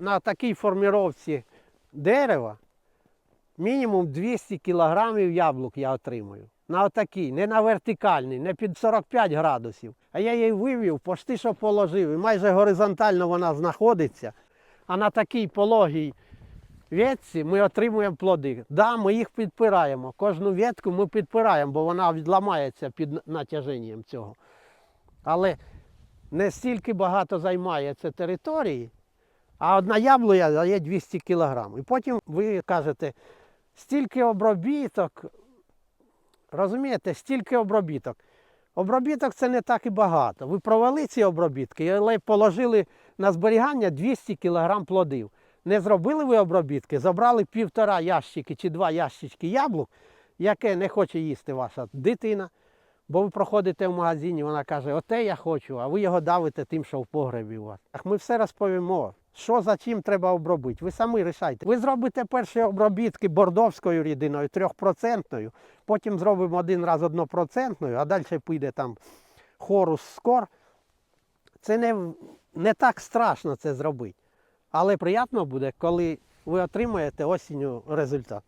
На такій форміровці дерева мінімум 200 кілограмів яблук я отримую. На отакій, не на вертикальній, не під 45 градусів. А я її вивів, почти що положив. І майже горизонтально вона знаходиться. А на такій пологій ветці ми отримуємо плоди. Да, ми їх підпираємо. Кожну ветку ми підпираємо, бо вона відламається під натяженням цього. Але не стільки багато займає це території, а одна яблуя дає 200 кг. І потім ви кажете, стільки обробіток, розумієте, стільки обробіток. Обробіток це не так і багато. Ви провели ці обробітки, але положили на зберігання 200 кг плодів. Не зробили ви обробітки, забрали півтора ящики чи два ящички яблук, яке не хоче їсти ваша дитина. Бо ви проходите в магазині, вона каже, оте я хочу, а ви його давите тим, що в погребі у вас. Ах, Ми все розповімо, що за чим треба обробити. Ви самі рішайте. Ви зробите перші обробітки бордовською рідиною, трьохпроцентною, потім зробимо один раз однопроцентною, а далі піде там хорус скор. Це не, не так страшно це зробити. Але приємно буде, коли ви отримаєте осінню результат.